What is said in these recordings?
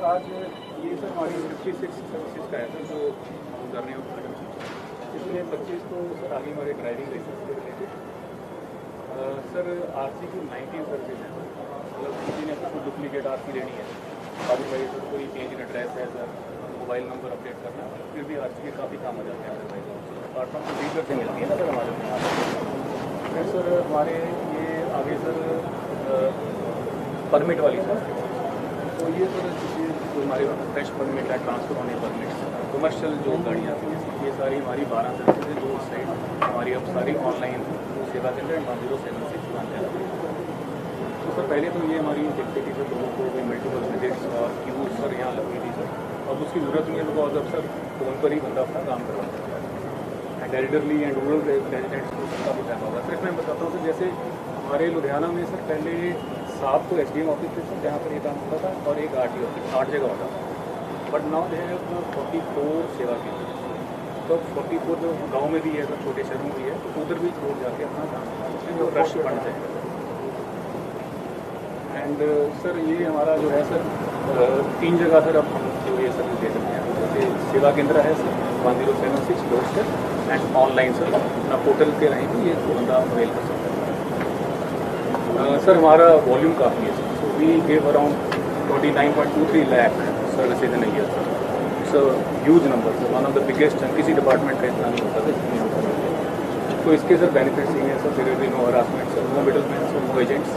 Sir आज ये sir हमारी फिफ्टी सिक्स सर्विसेज़ का है सर जो हम कर रहे हैं। इसमें पच्चीस तो सर, आगे हमारे ड्राइविंग लाइसेंस के रिलेटेड सर आर सी की नाइनटीन सर्विस है। मतलब किसी ने कोई डुप्लीकेट आर सी लेनी है। अदरवाइज़ सर कोई चेंज इन एड्रेस है, सर मोबाइल नंबर अपडेट करना है फिर भी आर सी के काफ़ी काम आ जाते हैं अदरवाइज़ अपार्ट फ्रॉम प्रोसीजर से मिलती है ना, सर, हमारे फिर सर, हमारे ये आगे, सर परमिट वाली सर तो ये सर जो हमारे फ्रेश परमिट है ट्रांसफ़र होने परमिट कमर्शियल जो गाड़ियाँ हैं, ये सारी हमारी बारह सर्विसेज़ है, जो उस साइड हमारी अब सारी ऑनलाइन सेवा केंद्र है one zero seven six one तो सर, पहले तो ये हमारी देखते थी सर लोगों को मल्टीपल विजिट्स और क्यू सर यहाँ लगी थी सर। अब उसकी ज़रूरत नहीं है बिकॉज़ अब सर फ़ोन पर ही बंदा अपना काम करवा सकता है। And elderly and rural residents को सबका भी फ़ायदा होगा। सिर्फ़ मैं बताता हूँ, सर, जैसे हमारे लुधियाना में सर, पहले सात तो एस डी एम ऑफ़िस थे जहाँ पर ये काम होता था और एक आर टी ऑफ़िस आठ जगह होता था। But now they have forty four सेवा केंद्र। तो फोर्टी फोर जो गाँव में भी है सर छोटे शहरों में भी है तो उधर भी लोग जाके अपना काम हैं जो रश बढ़ जाएगा एंड सर ये हमारा जो है सर तीन जगह सर अब हम जो ये सर्विस दे सकते हैं। जैसे सेवा केंद्र है sir one zero seven six door and online sir अपना पोर्टल के रहें भी ये बंदा अवेल कर सकते है। सर हमारा वॉल्यूम काफ़ी है sir so we gave around twenty nine point two three lakh services in year sir it's a huge number sir one of the biggest किसी डिपार्टमेंट का इतना नहीं होता हम तो इसके सर बेनिफिट्स ये हैं sir there is no harassment sir no middle man sir no agents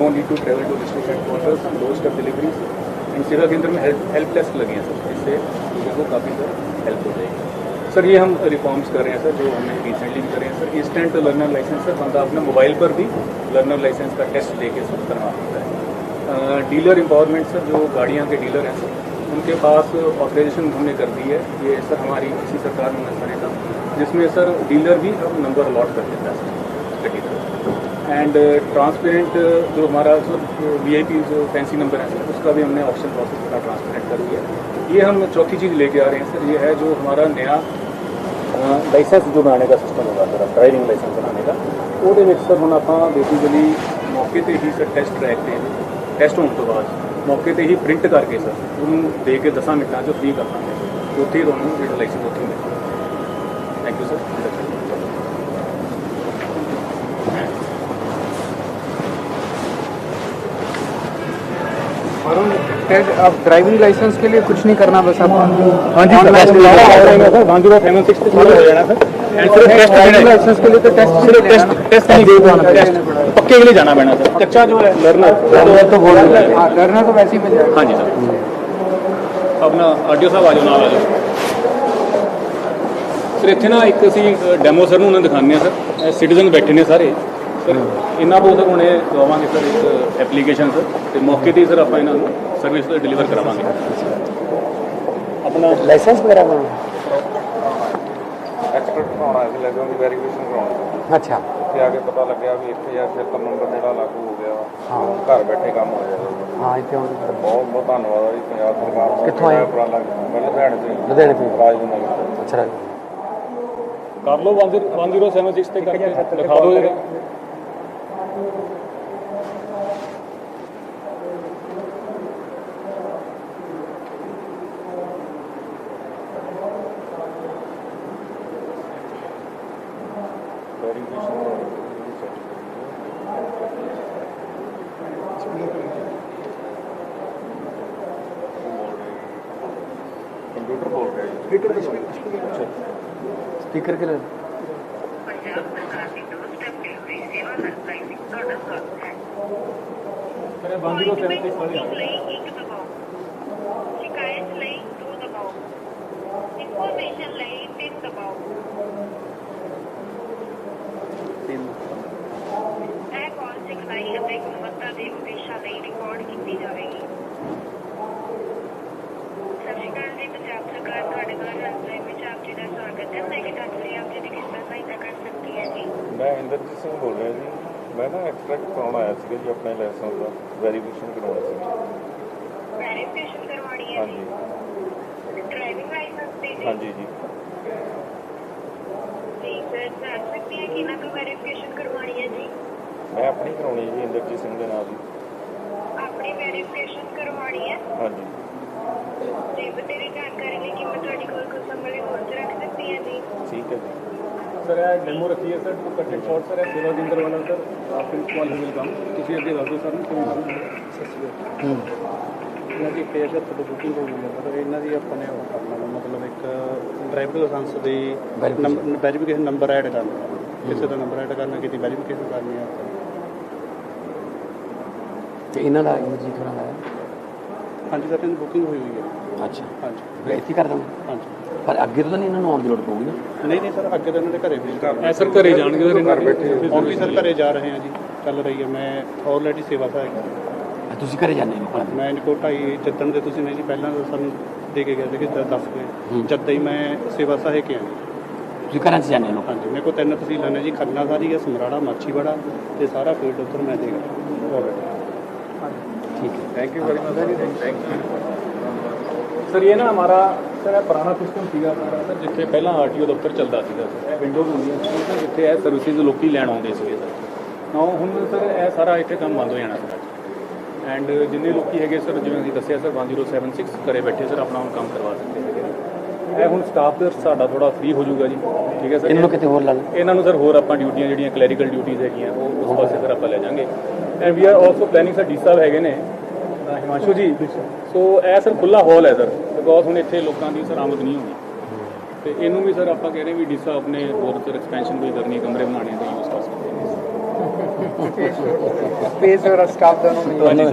no need to travel to district headquarters low step deliveries in सेवा केंद्र में हेल्प हेल्प डेस्क लगे हैं सर इससे लोगों को काफ़ी सर हेल्प हो जाएगी। सर, ये हम रिफॉर्म्स कर रहे हैं, सर, जो हमने रिसेंटली भी रहे हैं, sir instant learner licence sir, बंदा अपने मोबाइल पर भी लर्नर लाइसेंस का टेस्ट लेके सर करवा सकता है। डीलर एम्पावरमेंट सर, जो गाड़ियाँ के डीलर हैं, सर, उनके पास ऑथराइजेशन हमने कर दी है। ये, सर, हमारी इसी सरकार में मंजूरी का जिसमें, सर डीलर भी अब नंबर अलॉट कर देता है, सर एंड ट्रांसपेरेंट जो हमारा वी आई पी जो फैंसी नंबर है, सर, उसका भी हमने ऑप्शन प्रोसेस का ट्रांसपेरेंट कर दिया। ये हम चौथी चीज़ लेके आ रहे हैं, सर, ये है जो हमारा नया ਲਾਇਸੈਂਸ ਜੋ ਬਣਾਉਣੇ ਦਾ ਸਿਸਟਮ ਹੋਗਾ ਸਰ, ਡਰਾਈਵਿੰਗ ਲਾਇਸੈਂਸ ਬਣਾਉਣੇ ਦਾ, ਉਹਦੇ ਵਿੱਚ ਸਰ ਹੁਣ ਆਪਾਂ ਬੇਸਿਕਲੀ ਮੌਕੇ ਤੇ ਹੀ ਸਰ ਟੈਸਟ ਟਰੈਕ ਤੇ ਟੈਸਟ ਹੋਣ ਤੋਂ ਬਾਅਦ ਮੌਕੇ ਤੇ ਹੀ ਪ੍ਰਿੰਟ ਕਰਕੇ ਸਰ ਉਹਨੂੰ ਦੇ ਕੇ 10 ਮਿੰਟਾਂ 'ਚ ਫ੍ਰੀ ਕਰ ਦਾਂਗੇ। ਉੱਥੇ ਹੀ ਤੁਹਾਨੂੰ ਜਿਹੜਾ ਲਾਇਸੈਂਸ ਉੱਥੇ ਹੀ ਮਿਲੇਗਾ ਥੈਂਕ ਯੂ ਸਰ अब ड्राइविंग लाइसेंस के लिए कुछ नहीं करना बस आप हाँ जी sir test sir one zero seven six पे चालू हो जाना सर एंड सिर्फ टेस्ट ड्राइविंग लाइसेंस के लिए तो टेस्ट सिर्फ टेस्ट टेस्ट नहीं देना टेस्ट पक्के के लिए जाना पैना सर कच्चा जो है लर्नर लर्नर तो बोल हाँ लर्नर तो वैसे ही मिल जाएगा हाँ जी सर ਆਪਣਾ ਆਡੀਓ ਸਾਹਿਬ ਆ ਜਾਓ ਨਾਲ ਆ ਜਾਓ ਸਰ ਇੱਥੇ ਨਾ ਇੱਕ ਅਸੀਂ ਡੈਮੋ ਸਰ ਨੂੰ ਉਹਨਾਂ ਦਿਖਾਉਂਦੇ ਆ ਸਰ ਸਿਟੀਜ਼ਨ ਬੈਠੇ ਨੇ ਸਾਰੇ ਇਹਨਾਂ ਤੋਂ ਸਰ ਹੁਣੇ ਦਵਾਵਾਂਗੇ ਸਰ ਇੱਕ ਐਪਲੀਕੇਸ਼ਨ ਸਰ ਤੇ ਮੌਕੇ ਤੇ ਸਰ ਆਪਾਂ ਇਹਨਾਂ ਨੂੰ ਸਰਵਿਸ ਡਿਲੀਵਰ ਕਰਾਵਾਂਗੇ। ਆਪਣਾ ਲਾਇਸੈਂਸ ਵਗੈਰਾ ਬਣਾਉਣਾ? ਐਕਸਪਰਟ ਬਣਾਉਣਾ ਸੀ ਲੱਗਿਆ ਉਹਦੀ ਵੈਰੀਫਿਕੇਸ਼ਨ ਕਰਾਉਣੀ। ਅੱਛਾ। ਤੇ ਆ ਕੇ ਪਤਾ ਲੱਗਿਆ ਵੀ ਇੱਥੇ ਆ ਖੇਤਰ ਨੰਬਰ ਜਿਹੜਾ ਲਾਗੂ ਹੋ ਗਿਆ ਹਾਂ। ਘਰ ਬੈਠੇ ਕੰਮ ਹੋ ਜਾਏਗਾ। ਹਾਂ ਇੱਥੇ ਹੁਣ ਬਹੁਤ ਬਹੁਤ ਧੰਨਵਾਦ ਆ ਪੰਜਾਬ ਸਰਕਾਰ ਦਾ ਕਿੱਥੋਂ ਆਏ? ਬੜਾ ਪੁਰਾਣਾ ਮੈਂ ਲੁਧਿਆਣੇ ਤੋਂ ਲੁਧਿਆਣੇ ਤੋਂ ਹੀ। ਰਾਜਨਗਰ ਤੋਂ। ਅੱਛਾ। ਕਰ ਲਓ 10 ਤੇ ਕਰਕੇ ਲਿਖਾ ਦਿਓ ਜਰਾ ਕੰਪਿਊਟਰ ਬੋਲ ਰਿਹਾ ਜੀ 0 ਤੇ ਪੜਿਆ ਸ਼ਿਕਾਇਤ ਲਈ 2 ਦਬਾਓ ਇਨਫੋਰਮੇਸ਼ਨ ਲਈ 3 ਦਬਾਓ ਇਹ ਕਾਲ ਸਿਖਲਾਈ ਅਤੇ ਗੁਣਵੱਤਾ ਦੇ ਉਦੇਸ਼ਾਂ ਲਈ ਰਿਕਾਰਡ ਕੀਤੀ ਜਾਵੇਗੀ ਸਤਿ ਸ਼੍ਰੀ ਅਕਾਲ ਜੀ ਪੰਜਾਬ ਸਰਕਾਰ ਤੁਹਾਡੇ ਨਾਲ ਰਣਜੀਤ ਵਿੱਚ ਆਪ ਜੀ ਦਾ ਸਵਾਗਤ ਹੈ। ਮੈਂ ਕਿ ਤੁਹਾਡੇ ਲਈ ਆਪ ਜੀ ਦੀ ਕਿਸ ਤਰ੍ਹਾਂ ਸਹਾਇਤਾ ਕਰ ਸਕਦੀ ਹੈ ਜੀ। ਮੈਂ ਇੰਦਰਜੀਤ ਸਿੰਘ ਬੋਲ ਰਿਹਾ ਜੀ। ਮੈਂ ਨਾ ਐਕਸਟ੍ਰੈਕਟ ਕਰਾਉਣ ਆਇਆ ਸੀਗਾ ਜੀ ਆਪਣੇ ਲਾਇਸੈਂਸ ਦਾ ਵੈਰੀਫਿਕੇਸ਼ਨ ਕਰਾਉਣਾ ਸੀ। ਵੈਰੀਫਿਕੇਸ਼ਨ ਕਰਵਾਉਣੀ ਹੈ ਹਾਂਜੀ। ਜੀ ਡਰਾਈਵਿੰਗ ਲਾਇਸੈਂਸ ਦੀ ਜੀ। ਹਾਂਜੀ ਜੀ। ਜੀ ਜੀ? ਮੈਂ ਆਪਣੀ ਕਰਾਉਣੀ ਹੈ ਜੀ ਇੰਦਰਜੀਤ ਸਿੰਘ ਦੇ ਨਾਮ ਦੀ ਆਪਣੀ ਵੈਰੀਫਿਕੇਸ਼ਨ ਕਰਵਾਉਣੀ ਹੈ। ਹਾਂਜੀ। ਤੇ ਬਤੇਰੀ ਜਾਣਕਾਰੀ ਲਈ ਕਿ ਮੈਂ ਤੁਹਾਡੀ ਕੋਲ ਕੁਝ ਸਮੇਂ ਲਈ ਹੋਰ ਰੱਖ ਸਕਦੀ ਹਾਂ ਜੀ। ਠੀਕ ਹੈ ਜੀ। ਸਰ ਇਹ ਡੈਮੋ ਰੱਖੀ ਹੈ sir to cut short sir ਇਹ ਸੇਵਾ ਕੇਂਦਰ ਵਾਲਾ ਸਰ ਕਾਲ ਹੀ ਕਮ। ਤੁਸੀਂ ਅੱਗੇ ਦੱਸ ਸਰ ਨੂੰ ਕਿਵੇਂ ਕਰਨਾ ਇਹਨਾਂ ਦੀ ਪੇਜ ਤੋਂ ਬੁਕਿੰਗ ਹੋ ਗਈ ਹੈ। ਮਤਲਬ ਇਹਨਾਂ ਦੀ ਆਪਾਂ ਨੇ ਉਹ ਕਰਨਾ ਮਤਲਬ ਇੱਕ ਡਰਾਈਵਰ ਲਾਇਸੈਂਸ ਦੀ ਵੈਰੀਫਿਕੇਸ਼ਨ ਨੰਬਰ ਐਡ ਕਰਨਾ। ਕਿਸੇ ਦਾ ਨੰਬਰ ਐਡ ਕਰਨਾ ਕਿਸੇ ਵੈਰੀਫਿਕੇਸ਼ਨ ਕਰਨੀ ਹੈ। ਤੇ ਇਹਨਾਂ ਦਾ ਜੀ ਥੋੜਾ ਹੈ? ਹਾਂਜੀ ਸਰ ਇਹਨਾਂ ਦੀ ਬੁਕਿੰਗ ਹੋਈ ਹੋਈ ਹੈ। ਅੱਛਾ। ਹਾਂਜੀ। ਇੱਥੇ ਕਰ ਦਾਂਗੇ ਹਾਂਜੀ। ਪਰ ਅੱਗੇ ਤੋਂ ਤਾਂ ਨਹੀਂ ਇਹਨਾਂ ਨੂੰ ਆਉਣ ਦੀ ਲੋੜ ਪਊਗੀ ਨਾ ਨਹੀਂ ਨਹੀਂ ਸਰ ਅੱਗੇ ਤਾਂ ਇਹਨਾਂ ਦੇ ਘਰੇ ਭੇਜ ਕਰ ਐ ਸਰ ਘਰੇ ਜਾਣਗੇ ਸਰ ਇਹਨਾਂ ਦੇ ਹੁਣ ਵੀ ਸਰ ਘਰੇ ਜਾ ਰਹੇ ਹਾਂ ਜੀ ਚੱਲ ਰਹੀ ਹੈ ਮੈਂ ਆਲਰੇਡੀ ਸੇਵਾ ਸਹਾਇਕ ਹਾਂ। ਆ ਤੁਸੀਂ ਘਰੇ ਜਾਂਦੇ ਹੋ ਕੋਲ ਮੈਂ ਇਨਕੋ ਢਾਈ ਜਿੱਦਣ ਦੇ ਤੁਸੀਂ ਨੇ ਜੀ ਪਹਿਲਾਂ ਤਾਂ ਸਾਨੂੰ ਦੇ ਕੇ ਗਏ ਸੀ ਕਿ ਦੱਸ ਕੇ ਜਦ ਹੀ ਮੈਂ ਸੇਵਾ ਸਹਾਇਕ ਹਾਂ ਜੀ। ਤੁਸੀਂ ਘਰਾਂ 'ਚ ਜਾਂਦੇ ਹੋ ਲੋਕ ਹਾਂਜੀ ਮੇਰੇ ਕੋਲ ਤਿੰਨ ਤਹਿਸੀਲਾਂ ਨੇ ਜੀ ਖੰਨਾ ਸਾਰੀ ਹੈ ਸਮਰਾੜਾ ਮਾਛੀਵਾੜਾ ਤੇ ਸਾਰਾ ਫੀਲਡ ਉੱਧਰ ਮੈਂ ਦੇਖ ਠੀਕ ਹੈ thank you very much thank you sir ਇਹ ਨਾ ਹਮਾਰਾ ਸਰ ਇਹ ਪੁਰਾਣਾ ਸਿਸਟਮ ਸੀਗਾ ਸਾਰਾ ਸਰ ਜਿੱਥੇ ਪਹਿਲਾਂ ਆਰਟੀਓ ਦਫ਼ਤਰ ਚੱਲਦਾ ਸੀਗਾ ਸਰ। ਇਹ ਵਿੰਡੋਜ਼ ਹੁੰਦੀਆਂ ਸੀ ਸਰ ਜਿੱਥੇ ਇਹ ਸਰਵਿਸਿਜ਼ ਲੋਕੀ ਲੈਣ ਆਉਂਦੇ ਸੀਗੇ ਸਰ। ਨਾ ਹੁਣ ਸਰ ਇਹ ਸਾਰਾ ਇੱਥੇ ਕੰਮ ਬੰਦ ਹੋ ਜਾਣਾ ਸਰ। ਐਂਡ ਜਿੰਨੇ ਲੋਕੀ ਹੈਗੇ ਸਰ ਜਿਵੇਂ ਅਸੀਂ ਦੱਸਿਆ ਸਰ 1076 ਘਰੇ ਬੈਠੇ ਸਰ ਆਪਣਾ ਹੁਣ ਕੰਮ ਕਰਵਾ ਸਕਦੇ ਹੈਗੇ ਇਹ ਹੁਣ ਸਟਾਫ ਦਾ ਸਾਡਾ ਥੋੜਾ ਫ੍ਰੀ ਹੋ ਜਾਊਗਾ ਜੀ। ਠੀਕ ਹੈ ਸਰ? ਇਹਨਾਂ ਨੂੰ ਕਿਤੇ ਹੋਰ ਲਾ ਲਓ। ਇਹਨਾਂ ਨੂੰ ਸਰ ਹੋਰ ਆਪਾਂ ਡਿਊਟੀਆਂ ਜਿਹੜੀਆਂ ਕਲੈਰੀਕਲ ਡਿਊਟੀਆਂ ਹੈਗੀਆਂ ਉਹ ਉਸ ਪਾਸੇ ਸਰ ਆਪਾਂ ਲੈ ਜਾਾਂਗੇ and we are also planning sir D ਸਾਹਿਬ ਹੈਗੇ ਨੇ ਹਿਮਾਂਸ਼ੂ ਜੀ। ਸੋ ਇਹ ਸਰ ਖੁੱਲਾ ਹਾਲ ਹੈ ਸਰ। ਬਿਕੋਜ਼ ਹੁਣ ਇੱਥੇ ਲੋਕਾਂ ਦੀ ਸਰ ਆਮਦ ਨਹੀਂ ਹੋਣੀ। ਤੇ ਇਹਨੂੰ ਵੀ ਸਰ ਆਪਾਂ ਕਹਿ ਰਹੇ ਵੀ ਡੀ ਸਾਹਿਬ ਆਪਣੇ ਹੋਰ ਸਰ ਐਕਸਪੈਂਸ਼ਨ ਕੋਈ ਕਰਨੀ ਕਮਰੇ ਬਣਾਉਣੇ ਤਾਂ ਯੂਜ਼ ਕਰ ਸਕਦੇ ਸਪੇਸ ਔਰ ਸਟਾਫ ਦੋਨੋਂ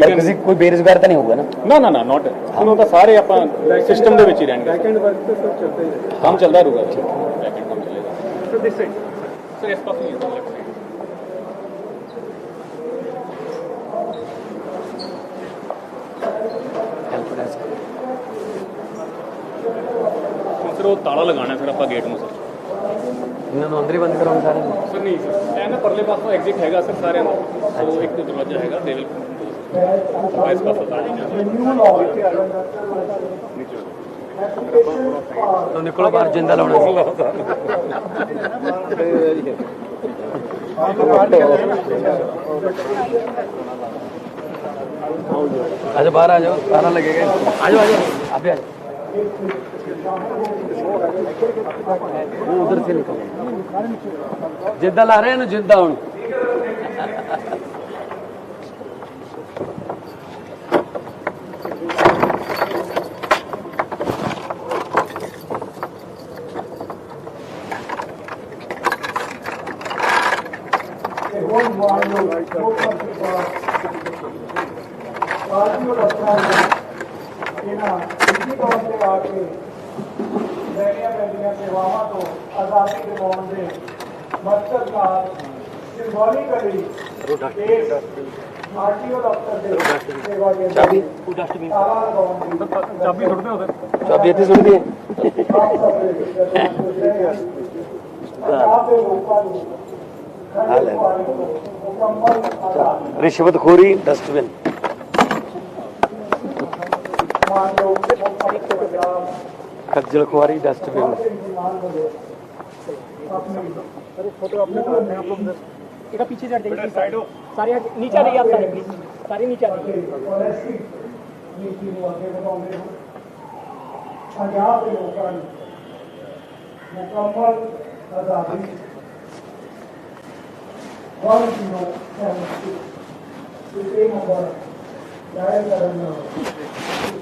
ਪਰ ਕਿਸੇ ਕੋਈ ਬੇਰੁਜ਼ਗਾਰ ਤਾਂ ਨਹੀਂ ਹੋਊਗਾ ਨਾ? ਨਾ ਨਾ ਨਾ ਨਾਟ ਹੁਣ ਤਾਂ ਸਾਰੇ ਆਪਾਂ ਸਿਸਟਮ ਦੇ ਵਿੱਚ ਹੀ ਰਹਿਣਗੇ ਬੈਕਐਂਡ ਵਰਕ ਤਾਂ ਸਰ ਚੱਲਦਾ ਹੀ ਹੈ ਕੰਮ ਚੱਲਦਾ ਰਹੂਗਾ। ਬੈਕਐਂਡ ਕੰਮ ਚੱਲੇਗਾ। ਸਰ ਦਿਸ ਸਾਈਡ ਸਰ ਇਸ ਪਾਸੇ ਹੀ ਹੈ ਸਰ ਉਹ ਤਾਲਾ ਲਗਾਉਣਾ ਸਰ ਆਪਾਂ ਗੇਟ ਨੂੰ ਸਰ ਇਹਨਾਂ ਨੂੰ ਅੰਦਰ ਹੀ ਬੰਦ ਕਰਾਉਣ ਸਾਰੇ ਨੂੰ ਸਰ ਨਹੀਂ ਸਰ ਇਹ ਨਾ ਪਰਲੇ ਪਾਸੋਂ ਐਗਜ਼ਿਟ ਹੈਗਾ ਸਰ ਸਾਰਿਆਂ ਦਾ ਸੋ ਇੱਕ ਦਰਵਾਜ਼ਾ ਹੈਗਾ ਦੇ ਵਿਲ ਇਸ ਪਾਸੋਂ ਤਾਂ ਨਹੀਂ ਜਾਣਾ ਤੋਂ ਨਿਕਲੋ ਬਾਹਰ ਜਿੰਦਾ ਲਾਉਣਾ ਸੀ आ जाओ बाहर आ जाओ ताला लगेगा आ जाओ आ जाओ अभी आ जाओ वो उधर से निकलो जिद्दा ला रहे हैं ना जिद्दा हूँ ਲੈਣੀਆਂ ਪੈਂਦੀਆਂ ਸੇਵਾਵਾਂ ਤੋਂ ਆਜ਼ਾਦੀ ਦਿਵਾਉਣ ਦੇ ਮਕਸਦ ਨਾਲ ਸਿੰਬੋਲਿਕਲੀ ਇਸ ਆਰਟੀਓ ਦਫ਼ਤਰ ਦੇ ਸੇਵਾ ਦੇ ਚਾਬੀ ਤਾਲਾ ਲਗਾਉਣ ਦੀ ਚਾਬੀ ਸੁੱਟਦੇ ਹੋ ਸਰ चाबी इतनी सुन दी ਆਪ ਖੱਜਲ ਖੁਆਰੀ ਡਸਟਬਿਨ ਇਹਦਾ ਪਿੱਛੇ ਜੜ ਦੇ ਸਾਈਡ ਹੋ ਸਾਰੇ ਨੀਚੇ ਆ ਜਾਈਏ ਸਾਰੇ ਪਲੀਜ਼ ਸਾਰੇ ਨੀਚੇ ਆ ਜਾਈਏ ਪੰਜਾਬ ਦੇ ਲੋਕਾਂ ਨੂੰ ਮੁਕੰਮਲ ਆਜ਼ਾਦੀ ਵਾਲੀ ਨੂੰ ਸਹਿਮਤੀ ਇਹ ਮੋਬਾਈਲ ਜਾਇਜ਼ ਕਰਨ ਨੂੰ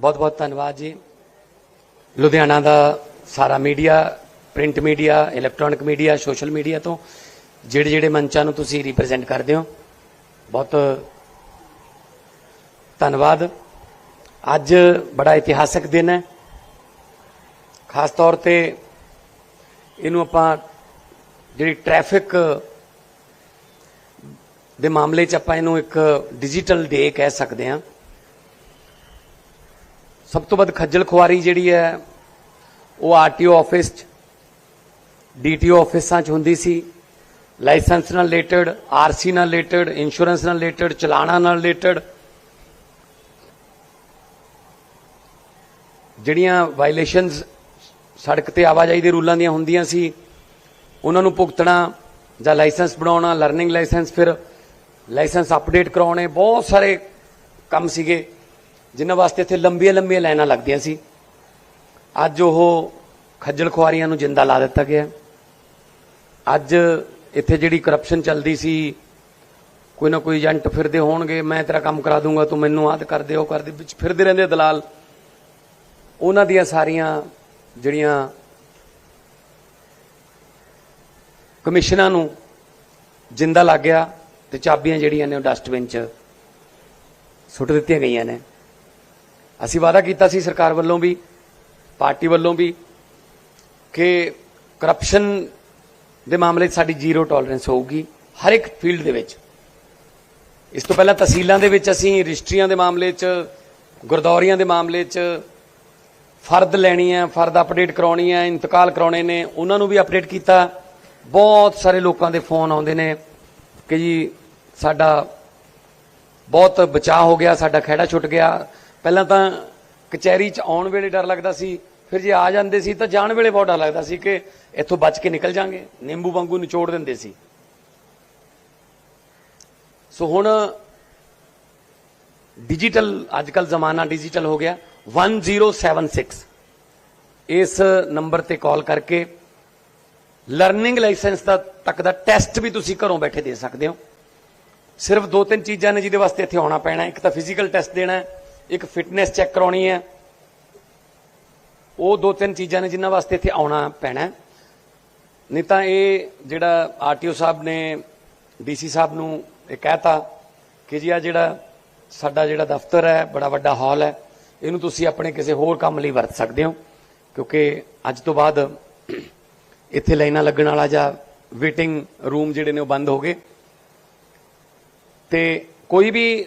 ਬਹੁਤ ਬਹੁਤ ਧੰਨਵਾਦ ਜੀ। ਲੁਧਿਆਣਾ ਦਾ ਸਾਰਾ media, print media, electronic media, social media ਤੋਂ ਜਿਹੜੇ ਜਿਹੜੇ ਮੰਚਾਂ ਨੂੰ ਤੁਸੀਂ ਰਿਪਰੈਜ਼ੈਂਟ ਕਰਦੇ ਹੋ, ਬਹੁਤ ਧੰਨਵਾਦ। ਅੱਜ ਬੜਾ ਇਤਿਹਾਸਕ ਦਿਨ ਹੈ। ਖਾਸ ਤੌਰ ਤੇ ਇਹਨੂੰ ਆਪਾਂ ਜਿਹੜੀ ਟ੍ਰੈਫਿਕ ਦੇ ਮਾਮਲੇ 'ਚ ਆਪਾਂ ਇਹਨੂੰ ਇੱਕ ਡਿਜੀਟਲ ਡੇ ਕਹਿ ਸਕਦੇ ਹਾਂ। ਸਭ ਤੋਂ ਵੱਧ ਖੱਜਲ ਖੁਆਰੀ ਜਿਹੜੀ ਹੈ, ਉਹ ਆਰਟੀਓ ਆਫਿਸ 'ਚ, ਡੀਟੀਓ ਆਫਿਸਾਂ 'ਚ ਹੁੰਦੀ ਸੀ। ਲਾਇਸੈਂਸ ਨਾਲ ਰਿਲੇਟਡ, ਆਰਸੀ ਨਾਲ ਰਿਲੇਟਡ, ਇੰਸ਼ੋਰੈਂਸ ਨਾਲ ਰਿਲੇਟਡ, ਚਲਾਣਾ ਨਾਲ ਰਿਲੇਟਡ। ਜਿਹੜੀਆਂ ਵਾਇਲੇਸ਼ਨਸ ਸੜਕ ਤੇ ਆਵਾਜਾਈ ਦੇ ਰੂਲਾਂ ਦੀਆਂ ਹੁੰਦੀਆਂ ਸੀ, ਉਹਨਾਂ ਨੂੰ ਭੁਗਤਣਾ ਜਾਂ ਲਾਇਸੈਂਸ ਬਣਾਉਣਾ ਲਰਨਿੰਗ ਲਾਇਸੈਂਸ, ਫਿਰ ਲਾਇਸੈਂਸ ਅਪਡੇਟ ਕਰਾਉਣੇ, ਬਹੁਤ ਸਾਰੇ ਕੰਮ ਸੀਗੇ। ਜਿਨ੍ਹਾਂ ਵਾਸਤੇ ਇੱਥੇ ਲੰਬੀਆਂ ਲੰਬੀਆਂ ਲਾਈਨਾਂ ਲੱਗਦੀਆਂ ਸੀ। ਅੱਜ ਉਹ ਖੱਜਲ ਖੁਆਰੀਆਂ ਨੂੰ ਜਿੰਦਾ ਲਾ ਦਿੱਤਾ ਗਿਆ। ਅੱਜ ਇੱਥੇ ਜਿਹੜੀ ਕਰਪਸ਼ਨ ਚੱਲਦੀ ਸੀ, ਕੋਈ ਨਾ ਕੋਈ ਏਜੰਟ ਫਿਰਦੇ ਹੋਣਗੇ, ਮੈਂ ਤੇਰਾ ਕੰਮ ਕਰਾ ਦੂੰਗਾ, ਤੂੰ ਮੈਨੂੰ ਆਦ ਕਰ ਦੇ, ਉਹ ਕਰ ਦੇ, ਵਿੱਚ ਫਿਰਦੇ ਰਹਿੰਦੇ ਦਲਾਲ। ਉਹਨਾਂ ਦੀਆਂ ਸਾਰੀਆਂ ਜਿਹੜੀਆਂ ਕਮਿਸ਼ਨਾਂ ਨੂੰ ਜਿੰਦਾ ਲੱਗ ਗਿਆ ਤੇ ਚਾਬੀਆਂ ਜਿਹੜੀਆਂ ਨੇ ਉਹ ਡਸਟਬਿਨ 'ਚ ਸੁੱਟ ਦਿੱਤੀਆਂ ਗਈਆਂ ਨੇ। ਅਸੀਂ ਵਾਅਦਾ ਕੀਤਾ ਸੀ ਸਰਕਾਰ ਵੱਲੋਂ ਵੀ, ਪਾਰਟੀ ਵੱਲੋਂ ਵੀ, ਕਿ ਕਰਪਸ਼ਨ ਦੇ ਮਾਮਲੇ 'ਚ ਸਾਡੀ ਜ਼ੀਰੋ ਟੋਲਰੈਂਸ ਹੋਊਗੀ ਹਰ ਇੱਕ ਫੀਲਡ ਦੇ ਵਿੱਚ। ਇਸ ਤੋਂ ਪਹਿਲਾਂ ਤਹਿਸੀਲਾਂ ਦੇ ਵਿੱਚ ਅਸੀਂ ਰਜਿਸਟਰੀਆਂ ਦੇ ਮਾਮਲੇ 'ਚ, ਗੁਰਦੌਰੀਆਂ ਦੇ ਮਾਮਲੇ 'ਚ ਫਰਦ ਲੈਣੀ ਹੈ, ਫਰਦ ਅਪਡੇਟ ਕਰਾਉਣੀ ਹੈ, ਇੰਤਕਾਲ ਕਰਾਉਣੇ ਨੇ, ਉਹਨਾਂ ਨੂੰ ਵੀ ਅਪਡੇਟ ਕੀਤਾ। ਬਹੁਤ ਸਾਰੇ ਲੋਕਾਂ ਦੇ ਫੋਨ ਆਉਂਦੇ ਨੇ ਕਿ ਜੀ ਸਾਡਾ ਬਹੁਤ ਬਚਾਅ ਹੋ ਗਿਆ, ਸਾਡਾ ਖਹਿੜਾ ਛੁੱਟ ਗਿਆ। ਪਹਿਲਾਂ ਤਾਂ ਕਚਹਿਰੀ 'ਚ ਆਉਣ ਵੇਲੇ ਡਰ ਲੱਗਦਾ ਸੀ, ਫਿਰ ਜੇ ਆ ਜਾਂਦੇ ਸੀ ਤਾਂ ਜਾਣ ਵੇਲੇ ਬਹੁਤ ਡਰ ਲੱਗਦਾ ਸੀ ਕਿ ਇੱਥੋਂ ਬਚ ਕੇ ਨਿਕਲ ਜਾਾਂਗੇ, ਨਿੰਬੂ ਵਾਂਗੂ ਨਿਚੋੜ ਦਿੰਦੇ ਸੀ। ਸੋ ਹੁਣ ਡਿਜੀਟਲ ਅੱਜਕੱਲ ਜ਼ਮਾਨਾ ਡਿਜੀਟਲ ਹੋ ਗਿਆ 1076 ਇਸ ਨੰਬਰ ਤੇ ਕਾਲ ਕਰਕੇ ਲਰਨਿੰਗ ਲਾਇਸੈਂਸ ਦਾ ਤੱਕ ਦਾ ਟੈਸਟ ਵੀ ਤੁਸੀਂ ਘਰੋਂ ਬੈਠੇ ਦੇ ਸਕਦੇ ਹੋ। ਸਿਰਫ ਦੋ ਤਿੰਨ ਚੀਜ਼ਾਂ ਨੇ ਜਿਹਦੇ ਵਾਸਤੇ ਇੱਥੇ ਆਉਣਾ ਪੈਣਾ, ਇੱਕ ਤਾਂ ਫਿਜ਼ੀਕਲ ਟੈਸਟ ਦੇਣਾ ਹੈ ਇੱਕ ਫਿਟਨੈਸ ਚੈੱਕ ਕਰਾਉਣੀ ਹੈ। ਉਹ ਦੋ ਤਿੰਨ ਚੀਜ਼ਾਂ ਨੇ ਜਿਨ੍ਹਾਂ ਵਾਸਤੇ ਇੱਥੇ ਆਉਣਾ ਪੈਣਾ ਨਹੀਂ ਤਾਂ ਇਹ ਜਿਹੜਾ ਆਰਟੀਓ ਸਾਹਿਬ ਨੇ, ਡੀਸੀ ਸਾਹਿਬ ਨੂੰ ਇਹ ਕਹਿਤਾ ਕਿ ਜੀ ਆ ਜਿਹੜਾ ਸਾਡਾ ਜਿਹੜਾ ਦਫ਼ਤਰ ਹੈ, ਬੜਾ ਵੱਡਾ ਹਾਲ ਹੈ। ਇਹਨੂੰ ਤੁਸੀਂ ਆਪਣੇ ਕਿਸੇ ਹੋਰ ਕੰਮ ਲਈ ਵਰਤ ਸਕਦੇ ਹੋ, ਕਿਉਂਕਿ ਅੱਜ ਤੋਂ ਬਾਅਦ ਇੱਥੇ ਲਾਈਨਾਂ ਲੱਗਣ ਵਾਲਾ ਜਾਂ ਵੇਟਿੰਗ ਰੂਮ ਜਿਹੜੇ ਨੇ ਉਹ ਬੰਦ ਹੋ ਗਏ। ਤੇ ਕੋਈ ਵੀ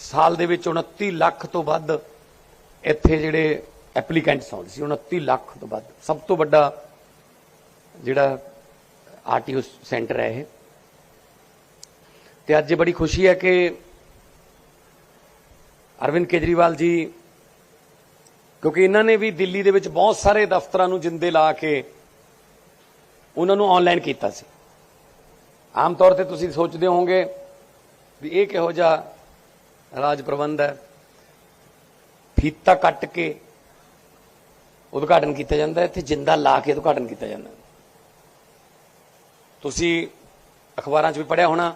ਸਾਲ ਦੇ ਵਿੱਚ 29 ਲੱਖ ਤੋਂ ਵੱਧ ਇੱਥੇ ਜਿਹੜੇ ਐਪਲੀਕੈਂਟਸ ਆਉਂਦੇ ਸੀ 29 ਲੱਖ ਤੋਂ ਵੱਧ। ਸਭ ਤੋਂ ਵੱਡਾ ਜਿਹੜਾ ਆਰਟੀਓ ਸੈਂਟਰ ਹੈ ਇਹ। ਤੇ ਅੱਜ ਬੜੀ ਖੁਸ਼ੀ ਹੈ ਕਿ ਅਰਵਿੰਦ ਕੇਜਰੀਵਾਲ ਜੀ, ਕਿਉਂਕਿ ਇਹਨਾਂ ਨੇ ਵੀ ਦਿੱਲੀ ਦੇ ਵਿੱਚ ਬਹੁਤ ਸਾਰੇ ਦਫ਼ਤਰਾਂ ਨੂੰ ਜਿੰਦੇ ਲਾ ਕੇ ਉਹਨਾਂ ਨੂੰ ਆਨਲਾਈਨ ਕੀਤਾ ਸੀ। ਆਮ ਤੌਰ ਤੇ ਤੁਸੀਂ ਸੋਚਦੇ ਹੋਵੋਗੇ ਵੀ ਇਹ ਕਿਹੋ ਜਿਹਾ ਰਾਜ ਪ੍ਰਬੰਧ ਹੈ। ਫੀਤਾ ਕੱਟ ਕੇ ਉਦਘਾਟਨ ਕੀਤਾ ਜਾਂਦਾ ਇੱਥੇ ਜਿੰਦਾ ਲਾ ਕੇ ਉਦਘਾਟਨ ਕੀਤਾ ਜਾਂਦਾ ਤੁਸੀਂ ਅਖਬਾਰਾਂ 'ਚ ਵੀ ਪੜਿਆ ਹੋਣਾ,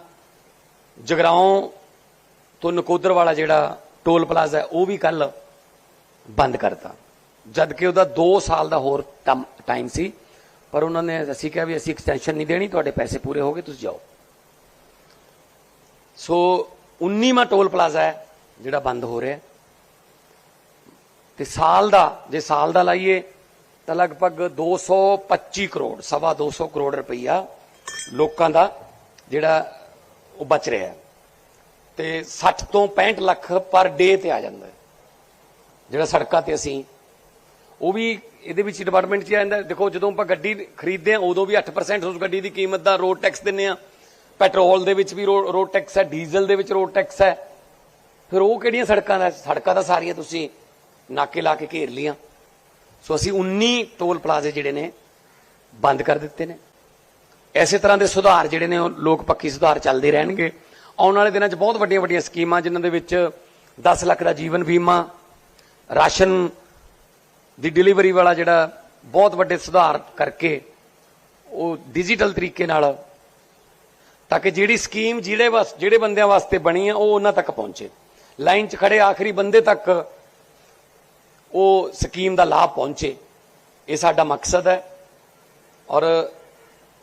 ਜਗਰਾਉਂ ਤੋਂ ਨਕੋਦਰ ਵਾਲਾ ਜਿਹੜਾ ਟੋਲ ਪਲਾਜ਼ਾ ਹੈ, ਉਹ ਵੀ ਕੱਲ ਬੰਦ ਕਰਤਾ। ਜਦ ਕਿ ਉਹਦਾ 2 ਸਾਲ ਦਾ ਹੋਰ ਟਾਈਮ ਸੀ, ਪਰ ਉਹਨਾਂ ਨੇ ਅਸੀਂ ਕਿਹਾ ਵੀ ਅਸੀਂ ਐਕਸਟੈਂਸ਼ਨ ਨਹੀਂ ਦੇਣੀ, ਤੁਹਾਡੇ ਪੈਸੇ ਪੂਰੇ ਹੋ ਗਏ, ਤੁਸੀਂ ਜਾਓ। ਸੋ 19ਵਾਂ ਟੋਲ ਪਲਾਜ਼ਾ ਹੈ, ਜਿਹੜਾ ਬੰਦ ਹੋ ਰਿਹਾ ਹੈ। ਤੇ ਸਾਲ ਦਾ, ਜੇ ਸਾਲ ਦਾ ਲਾਈਏ, ਤਾਂ ਲਗਭਗ 225 ਕਰੋੜ, ਸਵਾ 200 ਕਰੋੜ ਰੁਪਈਆ ਲੋਕਾਂ ਦਾ ਜਿਹੜਾ ਉਹ ਬਚ ਰਿਹਾ ਹੈ। ਤੇ 60 ਤੋਂ 65 ਲੱਖ ਪਰ ਡੇ ਤੇ ਆ ਜਾਂਦਾ ਜਿਹੜਾ ਸੜਕਾਂ ਤੇ ਅਸੀਂ, ਉਹ ਵੀ ਇਹਦੇ ਵਿੱਚ ਡਿਪਾਰਟਮੈਂਟ 'ਚ ਆ ਜਾਂਦਾ ਦੇਖੋ, ਜਦੋਂ ਆਪਾਂ ਗੱਡੀ ਖਰੀਦਦੇ ਆ ਉਦੋਂ ਵੀ 8% ਉਸ ਗੱਡੀ ਦੀ ਕੀਮਤ ਦਾ ਰੋਡ ਟੈਕਸ ਦਿੰਨੇ ਆ ਪੈਟਰੋਲ ਦੇ ਵਿੱਚ ਵੀ ਰੋਡ ਟੈਕਸ ਹੈ, ਡੀਜ਼ਲ ਦੇ ਵਿੱਚ ਰੋਡ ਟੈਕਸ ਹੈ। ਫਿਰ ਉਹ ਕਿਹੜੀਆਂ ਸੜਕਾਂ ਦਾ, ਸੜਕਾਂ ਤਾਂ ਸਾਰੀਆਂ ਤੁਸੀਂ ਨਾਕੇ ਲਾ ਕੇ ਘੇਰ ਲੀਆਂ ਸੋ ਅਸੀਂ 19 ਟੋਲ ਪਲਾਜ਼ੇ ਜਿਹੜੇ ਨੇ, ਬੰਦ ਕਰ ਦਿੱਤੇ ਨੇ। ਐਸੇ ਤਰ੍ਹਾਂ ਦੇ ਸੁਧਾਰ ਜਿਹੜੇ ਨੇ ਉਹ ਲੋਕ ਪੱਕੀ ਸੁਧਾਰ ਚੱਲਦੇ ਰਹਿਣਗੇ। ਆਉਣ ਵਾਲੇ ਦਿਨਾਂ 'ਚ ਬਹੁਤ ਵੱਡੀਆਂ ਵੱਡੀਆਂ ਸਕੀਮਾਂ ਜਿਨ੍ਹਾਂ ਦੇ ਵਿੱਚ 10 ਲੱਖ ਦਾ ਜੀਵਨ ਬੀਮਾ, ਰਾਸ਼ਨ ਦੀ ਡਿਲੀਵਰੀ ਵਾਲਾ ਜਿਹੜਾ ਬਹੁਤ ਵੱਡੇ ਸੁਧਾਰ ਕਰਕੇ ਉਹ ਡਿਜੀਟਲ ਤਰੀਕੇ ਨਾਲ ਤਾਂ ਕਿ ਜਿਹੜੀ ਸਕੀਮ ਜਿਹੜੇ ਵਾਸ, ਜਿਹੜੇ ਬੰਦਿਆਂ ਵਾਸਤੇ ਬਣੀ ਹੈ ਉਹ ਉਹਨਾਂ ਤੱਕ ਪਹੁੰਚੇ। ਲਾਈਨ 'ਚ ਖੜੇ ਆਖਰੀ ਬੰਦੇ ਤੱਕ ਉਹ ਸਕੀਮ ਦਾ ਲਾਭ ਪਹੁੰਚੇ। ਇਹ ਸਾਡਾ ਮਕਸਦ ਹੈ ਔਰ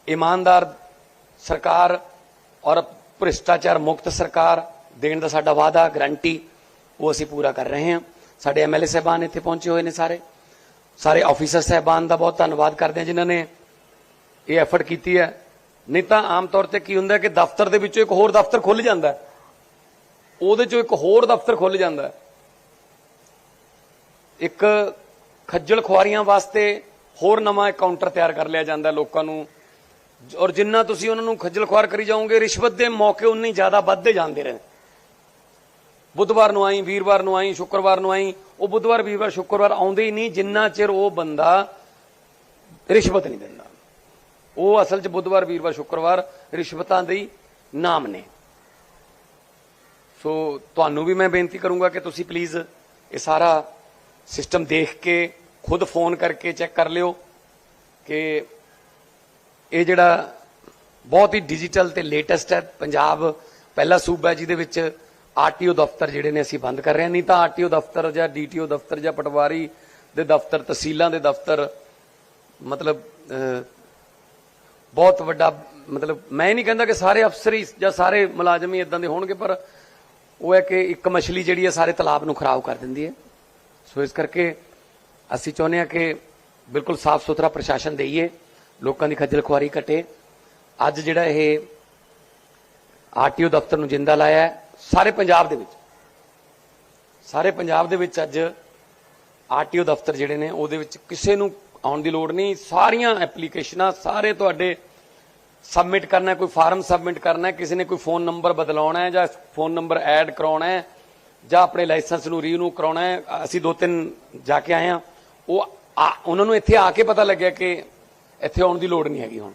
ਇਮਾਨਦਾਰ ਸਰਕਾਰ ਔਰ ਭ੍ਰਿਸ਼ਟਾਚਾਰ ਮੁਕਤ ਸਰਕਾਰ ਦੇਣ ਦਾ ਸਾਡਾ ਵਾਅਦਾ, ਗਰੰਟੀ ਉਹ ਅਸੀਂ ਪੂਰਾ ਕਰ ਰਹੇ ਹਾਂ। ਸਾਡੇ ਐਮਐਲਏ ਸਾਹਿਬਾਨ ਇੱਥੇ ਪਹੁੰਚੇ ਹੋਏ ਨੇ ਸਾਰੇ। ਸਾਰੇ ਆਫੀਸਰ ਸਾਹਿਬਾਨ ਦਾ ਬਹੁਤ ਧੰਨਵਾਦ ਕਰਦੇ ਹਾਂ ਜਿਨ੍ਹਾਂ ਨੇ ਇਹ ਐਫਰਟ ਕੀਤੀ ਹੈ। ਨਹੀਂ ਤਾਂ ਆਮ ਤੌਰ ਤੇ ਕੀ ਹੁੰਦਾ ਕਿ ਦਫ਼ਤਰ ਦੇ ਵਿੱਚੋਂ ਇੱਕ ਹੋਰ ਦਫ਼ਤਰ ਖੁੱਲ ਜਾਂਦਾ ਉਹਦੇ ਚੋਂ ਇੱਕ ਹੋਰ ਦਫ਼ਤਰ ਖੁੱਲ ਜਾਂਦਾ ਇੱਕ ਖੱਜਲ ਖੁਆਰੀਆਂ ਵਾਸਤੇ ਹੋਰ ਨਵਾਂ ਕਾਊਂਟਰ ਤਿਆਰ ਕਰ ਲਿਆ ਜਾਂਦਾ ਲੋਕਾਂ ਨੂੰ। ਔਰ ਜਿੰਨਾ ਤੁਸੀਂ ਉਹਨਾਂ ਨੂੰ ਖੱਜਲ ਖੁਆਰ ਕਰੀ ਜਾਓਗੇ, ਰਿਸ਼ਵਤ ਦੇ ਮੌਕੇ ਉਨੀ ਜ਼ਿਆਦਾ ਵੱਧਦੇ ਜਾਂਦੇ ਰਹੇ। ਬੁੱਧਵਾਰ ਨੂੰ ਆਈ, ਵੀਰਵਾਰ ਨੂੰ ਆਈ, ਸ਼ੁੱਕਰਵਾਰ ਨੂੰ ਆਈ, ਉਹ ਬੁੱਧਵਾਰ, ਵੀਰਵਾਰ, ਸ਼ੁੱਕਰਵਾਰ ਆਉਂਦੇ ਹੀ ਨਹੀਂ, ਜਿੰਨਾ ਚਿਰ ਉਹ ਬੰਦਾ ਰਿਸ਼ਵਤ ਨਹੀਂ ਦਿੰਦਾ। ਉਹ ਅਸਲ 'ਚ ਬੁੱਧਵਾਰ, ਵੀਰਵਾਰ, ਸ਼ੁੱਕਰਵਾਰ ਰਿਸ਼ਵਤਾਂ ਦੇ ਨਾਮ ਨੇ। ਸੋ ਤੁਹਾਨੂੰ ਵੀ ਮੈਂ ਬੇਨਤੀ ਕਰੂੰਗਾ ਕਿ ਤੁਸੀਂ ਪਲੀਜ਼ ਇਹ ਸਾਰਾ ਸਿਸਟਮ ਦੇਖ ਕੇ, ਖੁਦ ਫੋਨ ਕਰਕੇ ਚੈੱਕ ਕਰ ਲਿਓ ਕਿ ਇਹ ਜਿਹੜਾ ਬਹੁਤ ਹੀ ਡਿਜੀਟਲ ਤੇ ਲੇਟੈਸਟ ਹੈ, ਪੰਜਾਬ ਪਹਿਲਾ ਸੂਬਾ ਜਿਹਦੇ ਵਿੱਚ ਆਰਟੀਓ ਦਫ਼ਤਰ ਜਿਹੜੇ ਨੇ ਅਸੀਂ ਬੰਦ ਕਰ ਰਹੇ ਹਾਂ। ਨਹੀਂ ਤਾਂ ਆਰਟੀਓ ਦਫ਼ਤਰ ਜਾਂ ਡੀਟੀਓ ਦਫ਼ਤਰ ਜਾਂ ਪਟਵਾਰੀ ਦੇ ਦਫ਼ਤਰ, ਤਹਿਸੀਲਾਂ ਦੇ ਦਫ਼ਤਰ, ਮਤਲਬ ਬਹੁਤ ਵੱਡਾ, ਮਤਲਬ ਮੈਂ ਨਹੀਂ ਕਹਿੰਦਾ ਕਿ ਸਾਰੇ ਅਫਸਰ ਹੀ ਜਾਂ ਸਾਰੇ ਮੁਲਾਜ਼ਮ ਹੀ ਇਦਾਂ ਦੇ ਹੋਣਗੇ, ਪਰ ਉਹ ਹੈ ਕਿ ਇੱਕ ਮਛਲੀ ਜਿਹੜੀ ਹੈ ਸਾਰੇ ਤਲਾਬ ਨੂੰ ਖਰਾਬ ਕਰ ਦਿੰਦੀ ਹੈ। ਸੋ ਇਸ ਕਰਕੇ ਅਸੀਂ ਚਾਹੁੰਦੇ ਹਾਂ ਕਿ ਬਿਲਕੁਲ ਸਾਫ਼ ਸੁਥਰਾ ਪ੍ਰਸ਼ਾਸਨ ਦੇਈਏ, ਲੋਕਾਂ ਦੀ ਖੱਜਲ ਖੁਆਰੀ ਘਟੇ। ਅੱਜ ਜਿਹੜਾ ਇਹ ਆਰਟੀਓ ਦਫ਼ਤਰ ਨੂੰ ਜਿੰਦਾ ਲਾਇਆ ਸਾਰੇ ਪੰਜਾਬ ਦੇ ਵਿੱਚ, ਸਾਰੇ ਪੰਜਾਬ ਦੇ ਵਿੱਚ ਅੱਜ ਆਰਟੀਓ ਦਫ਼ਤਰ ਜਿਹੜੇ ਨੇ, ਉਹਦੇ ਵਿੱਚ ਕਿਸੇ ਨੂੰ ਆਉਣ ਦੀ ਲੋੜ ਨਹੀਂ। ਸਾਰੀਆਂ ਐਪਲੀਕੇਸ਼ਨਾਂ ਸਾਰੇ ਤੁਹਾਡੇ ਸਬਮਿਟ ਕਰਨਾ ਕੋਈ ਫਾਰਮ ਸਬਮਿਟ ਕਰਨਾ ਕਿਸੇ ਨੇ ਕੋਈ ਫੋਨ ਨੰਬਰ ਬਦਲਾਉਣਾ ਹੈ ਜਾਂ ਫੋਨ ਨੰਬਰ ਐਡ ਕਰਾਉਣਾ ਹੈ ਜਾਂ ਆਪਣੇ ਲਾਇਸੈਂਸ ਨੂੰ ਰੀਨਿਊ ਕਰਾਉਣਾ ਹੈ। ਅਸੀਂ ਦੋ ਤਿੰਨ ਜਾ ਕੇ ਆਏ ਹਾਂ। ਉਹ ਆ- ਉਹਨਾਂ ਨੂੰ ਇੱਥੇ ਆ ਕੇ ਪਤਾ ਲੱਗਿਆ ਕਿ ਇੱਥੇ ਆਉਣ ਦੀ ਲੋੜ ਨਹੀਂ ਹੈਗੀ ਹੁਣ।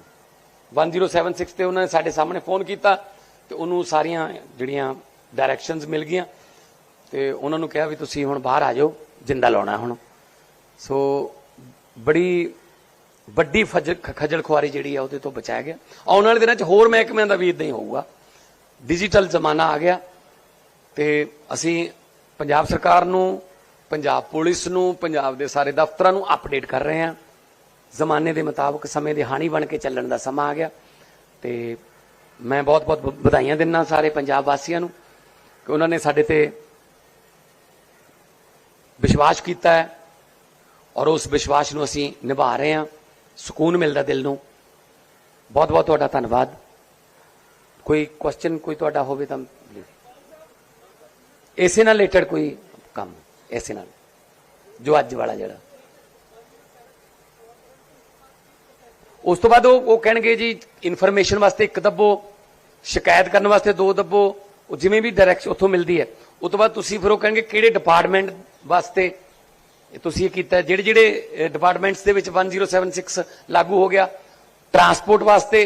1076 ਤੇ ਉਹਨਾਂ ਨੇ ਸਾਡੇ ਸਾਹਮਣੇ ਫੋਨ ਕੀਤਾ ਤੇ ਉਹਨੂੰ ਸਾਰੀਆਂ ਜਿਹੜੀਆਂ ਡਾਇਰੈਕਸ਼ਨਸ ਮਿਲ ਗਈਆਂ ਤੇ ਉਹਨਾਂ ਨੂੰ ਕਿਹਾ ਵੀ ਤੁਸੀਂ ਹੁਣ ਬਾਹਰ ਆ ਜਾਓ, ਜਿੰਦਾ ਲਾਉਣਾ ਹੁਣ। ਸੋ ਬੜੀ ਵੱਡੀ ਫਜ- ਖੱਜਲ ਖੁਆਰੀ ਜਿਹੜੀ ਆ ਉਹਦੇ ਤੋਂ ਬਚਾਇਆ ਗਿਆ। ਆਉਣ ਵਾਲੇ ਦਿਨਾਂ 'ਚ ਹੋਰ ਮਹਿਕਮਿਆਂ ਦਾ ਵੀ ਇਦਾਂ ਹੀ ਹੋਊਗਾ। ਡਿਜੀਟਲ ਜ਼ਮਾਨਾ ਆ ਗਿਆ ਤੇ ਅਸੀਂ ਪੰਜਾਬ ਸਰਕਾਰ ਨੂੰ, ਪੰਜਾਬ ਪੁਲਿਸ ਨੂੰ, ਪੰਜਾਬ ਦੇ ਸਾਰੇ ਦਫ਼ਤਰਾਂ ਨੂੰ ਅਪਡੇਟ ਕਰ ਰਹੇ ਹਾਂ। ਜ਼ਮਾਨੇ ਦੇ ਮੁਤਾਬਕ ਸਮੇਂ ਦੇ ਹਾਣੀ ਬਣ ਕੇ ਚੱਲਣ ਦਾ ਸਮਾਂ ਆ ਗਿਆ ਤੇ ਮੈਂ ਬਹੁਤ-ਬਹੁਤ ਵਧਾਈਆਂ ਦਿੰਦਾ ਸਾਰੇ ਪੰਜਾਬ ਵਾਸੀਆਂ ਨੂੰ ਕਿ ਉਹਨਾਂ ਨੇ ਸਾਡੇ ਤੇ ਵਿਸ਼ਵਾਸ ਕੀਤਾ ਹੈ। ਔਰ ਉਸ ਵਿਸ਼ਵਾਸ ਨੂੰ ਅਸੀਂ ਨਿਭਾ ਰਹੇ ਹਾਂ। ਸਕੂਨ ਮਿਲਦਾ ਦਿਲ ਨੂੰ। ਬਹੁਤ ਬਹੁਤ ਤੁਹਾਡਾ ਧੰਨਵਾਦ। ਕੋਈ ਕੁਐਸਚਨ ਕੋਈ ਤੁਹਾਡਾ ਹੋਵੇ ਤਾਂ ਇਸੇ ਨਾਲ ਰਿਲੇਟਡ ਕੋਈ ਕੰਮ, ਇਸੇ ਨਾਲ। ਜੋ ਅੱਜ ਵਾਲਾ ਜਿਹੜਾ। ਉਸ ਤੋਂ ਬਾਅਦ ਉਹ ਉਹ ਕਹਿਣਗੇ ਜੀ ਇਨਫੋਰਮੇਸ਼ਨ ਵਾਸਤੇ ਇੱਕ ਦੱਬੋ, ਸ਼ਿਕਾਇਤ ਕਰਨ ਵਾਸਤੇ ਦੋ ਦੱਬੋ, ਉਹ ਜਿਵੇਂ ਵੀ ਡਾਇਰੈਕਸ਼ਨ ਉੱਥੋਂ ਮਿਲਦੀ ਹੈ। ਉਸ ਤੋਂ ਬਾਅਦ ਤੁਸੀਂ ਫਿਰ ਉਹ ਕਹਿਣਗੇ ਕਿਹੜੇ ਡਿਪਾਰਟਮੈਂਟ ਵਾਸਤੇ ਤੁਸੀਂ ਇਹ ਕੀਤਾ, ਜਿਹੜੇ ਜਿਹੜੇ ਡਿਪਾਰਟਮੈਂਟਸ ਦੇ ਵਿੱਚ 1076 ਲਾਗੂ ਹੋ ਗਿਆ ਟਰਾਂਸਪੋਰਟ ਵਾਸਤੇ